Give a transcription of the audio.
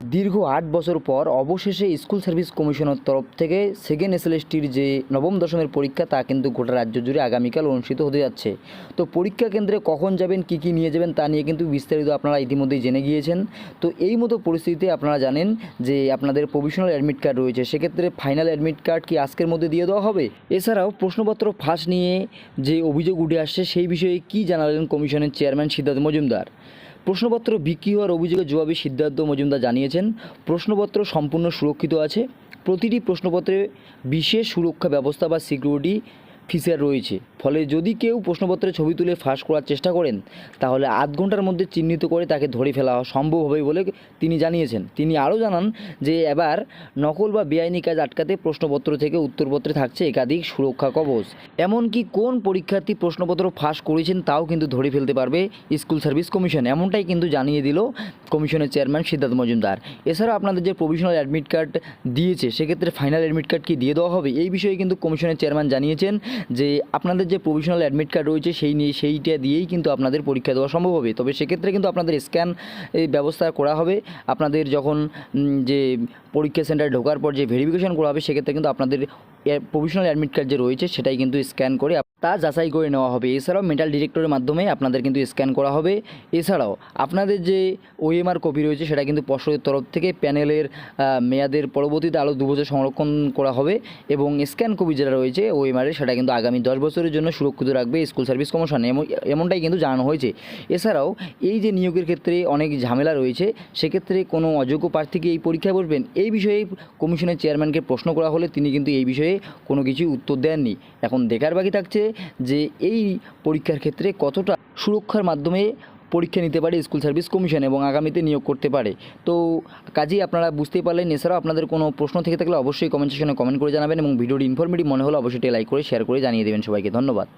দীর্ঘ আট বছর পর অবশেষে স্কুল সার্ভিস কমিশনের তরফ থেকে সেকেন্ড এসএলএসটির যে নবম দশমের পরীক্ষা তা কিন্তু গোটা রাজ্য জুড়ে আগামীকাল অনুষ্ঠিত হতে যাচ্ছে। তো পরীক্ষা কেন্দ্রে কখন যাবেন, কী কী নিয়ে যাবেন তা নিয়ে কিন্তু বিস্তারিত আপনারা ইতিমধ্যেই জেনে গিয়েছেন। তো এই মতো পরিস্থিতিতে আপনারা জানেন যে আপনাদের প্রভিশনাল অ্যাডমিট কার্ড রয়েছে, সেক্ষেত্রে ফাইনাল অ্যাডমিট কার্ড কি আজকের মধ্যে দিয়ে দেওয়া হবে? এছাড়াও প্রশ্নপত্র ফাঁস নিয়ে যে অভিযোগ উঠে আসছে, সেই বিষয়ে কী জানালেন কমিশনের চেয়ারম্যান সিদ্ধার্থ মজুমদার? প্রশ্নপত্র বিক্রি হওয়ার অভিযোগে জবাবে সিদ্ধার্থ মজুমদার জানিয়েছেন, প্রশ্নপত্র সম্পূর্ণ সুরক্ষিত আছে। প্রতিটি প্রশ্নপত্রে বিশেষ সুরক্ষা ব্যবস্থা বা সিকিউরিটি ফিচার রয়েছে। ফলে যদি কেউ প্রশ্নপত্রের ছবি তুলে ফাঁস করার চেষ্টা করেন, তাহলে আধ ঘণ্টার মধ্যে চিহ্নিত করে তাকে ধরে ফেলা সম্ভব হবে বলে তিনি জানিয়েছেন। তিনি আরও জানান যে, এবার নকল বা বেআইনি কাজ আটকাতে প্রশ্নপত্র থেকে উত্তরপত্রে থাকছে একাধিক সুরক্ষা কবচ। এমনকি কোন পরীক্ষার্থী প্রশ্নপত্র ফাঁস করেছেন তাও কিন্তু ধরে ফেলতে পারবে স্কুল সার্ভিস কমিশন। এমনটাই কিন্তু জানিয়ে দিল কমিশনের চেয়ারম্যান সিদ্ধার্থ মজুমদার। এছাড়া আপনাদের যে প্রভিশনাল অ্যাডমিট কার্ড দিয়েছে, সেক্ষেত্রে ফাইনাল অ্যাডমিট কার্ড কি দিয়ে দেওয়া হবে? এই বিষয়ে কিন্তু কমিশনের চেয়ারম্যান জানিয়েছেন যে আপনাদের যে প্রভিশনাল অ্যাডমিট কার্ড রয়েছে সেই নিয়ে, সেইটা দিয়েই কিন্তু আপনাদের পরীক্ষা দেওয়া সম্ভব হবে। তবে সেক্ষেত্রে কিন্তু আপনাদের স্ক্যান ব্যবস্থা করা হবে। আপনাদের যখন যে পরীক্ষা সেন্টারে ঢোকার পর যে ভেরিফিকেশন করা হবে, সেক্ষেত্রে কিন্তু আপনাদের প্রভিশনাল অ্যাডমিট কার্ড যে রয়েছে, সেটাই কিন্তু স্ক্যান করে তা যাচাই করে নেওয়া হবে। এছাড়াও মেটাল ডিটেক্টরের মাধ্যমে আপনাদের কিন্তু স্ক্যান করা হবে। এছাড়াও আপনাদের যে ওএমআর কপি রয়েছে, সেটা কিন্তু পর্ষদের তরফ থেকে প্যানেলের মেয়াদের পরবর্তীতে আরও দু বছর সংরক্ষণ করা হবে এবং স্ক্যান কপি যেটা রয়েছে ওএমআরের সেটা কিন্তু আগামী দশ বছরের জন্য সুরক্ষিত রাখবে স্কুল সার্ভিস কমিশন। এমন- এমনটাই কিন্তু জানানো হয়েছে। এছাড়াও এই যে নিয়োগের ক্ষেত্রে অনেক ঝামেলা রয়েছে, সেক্ষেত্রে কোনো অযোগ্য প্রার্থীকে এই পরীক্ষায় বসবেন? এই বিষয়ে কমিশনের চেয়ারম্যানকে প্রশ্ন করা হলে তিনি কিন্তু এই বিষয়ে কোনো কিছু উত্তর দেননি। এখন দেখার বাকি থাকছে যে এই পরীক্ষার ক্ষেত্রে কতটা সুরক্ষার মাধ্যমে পরীক্ষা নিতে পারে স্কুল সার্ভিস কমিশন এবং আগামীতে নিয়োগ করতে পারে। তো কাজেই আপনারা বুঝতেই পারলেন, এছাড়াও আপনাদের কোনো প্রশ্ন থেকে থাকলে অবশ্যই কমেন্ট সেকশনে কমেন্ট করে জানাবেন এবং ভিডিওটি ইনফরমেটিভ মনে হলে অবশ্যই লাইক করে শেয়ার করে জানিয়ে দেবেন সবাইকে। ধন্যবাদ।